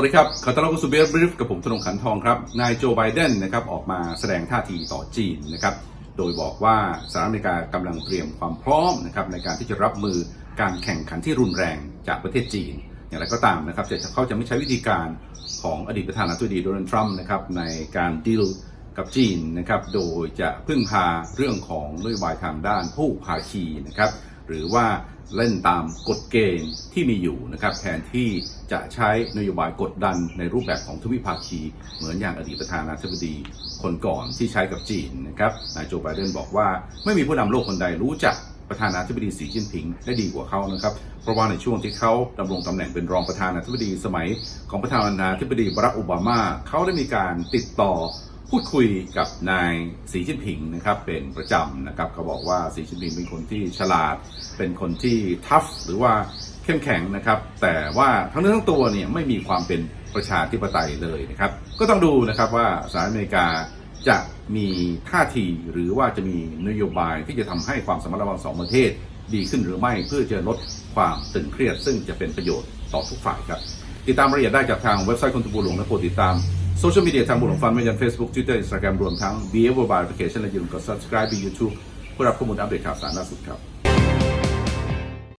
สวัสดีครับ ขอต้อนรับเข้าสู่เบสบริฟกับผมธนงขันทองครับ นายโจไบเดนนะครับออกมาแสดงท่าทีต่อจีนนะครับ โดยบอกว่าสหรัฐอเมริกากำลังเตรียมความพร้อมนะครับในการที่จะรับมือการแข่งขันที่รุนแรงจากประเทศจีน อย่างไรก็ตามนะครับจะเขาจะไม่ใช้วิธีการของอดีตประธานาธิบดีโดนัลด์ทรัมป์นะครับในการดีลกับจีนนะครับ โดยจะพึ่งพาเรื่องของนโยบายทางด้านผู้ภาคีนะครับ หรือว่าเล่นตามกฎเกณฑ์ที่มีอยู่นะครับแทนที่จะใช้นโยบายกดดันในรูปแบบของทวิภาคีเหมือนอย่างอดีตประธานาธิบดีคนก่อนที่ใช้กับจีนนะครับนายโจไบเดนบอกว่าไม่มีผู้นำโลกคนใดรู้จักประธานาธิบดีสีจิ้นผิงได้ดีกว่าเขานะครับ เพราะว่าในช่วงที่เขาดำรงตำแหน่งเป็นรองประธานาธิบดีสมัยของประธานาธิบดีบารักโอบามาเขาได้มีการติดต่อ พูดคุยกับนายสีจิ้นผิงนะครับเป็นประจำนะครับเขาบอกว่าสีจิ้นผิงเป็นคนที่ฉลาด เป็นคนที่ทัฟหรือว่าเข้มแข็งนะครับ แต่ว่าทั้งเนื้อทั้งตัวเนี่ยไม่มีความเป็นประชาธิปไตยเลยนะครับ ก็ต้องดูนะครับว่าสหรัฐอเมริกาจะมีท่าทีหรือว่าจะมีนโยบายที่จะทำให้ความสมรรถระหว่างสองประเทศดีขึ้นหรือไม่เพื่อจะลดความตึงเครียด ซึ่งจะเป็นประโยชน์ต่อทุกฝ่ายครับ ติดตามรายละเอียดได้จากทางเว็บไซต์คนทบูหลวงและโปรดติดตาม โซเชียลมีเดียทางบุหลงฟันไม่ยัน Facebook Twitter Instagram รวมทั้ง b ีเอฟบายแอปพลิเคชันและยืนกด subscribe ไป YouTube เพื่อรับข้อมูลอัปเดตข่าวสารล่าสุดครับ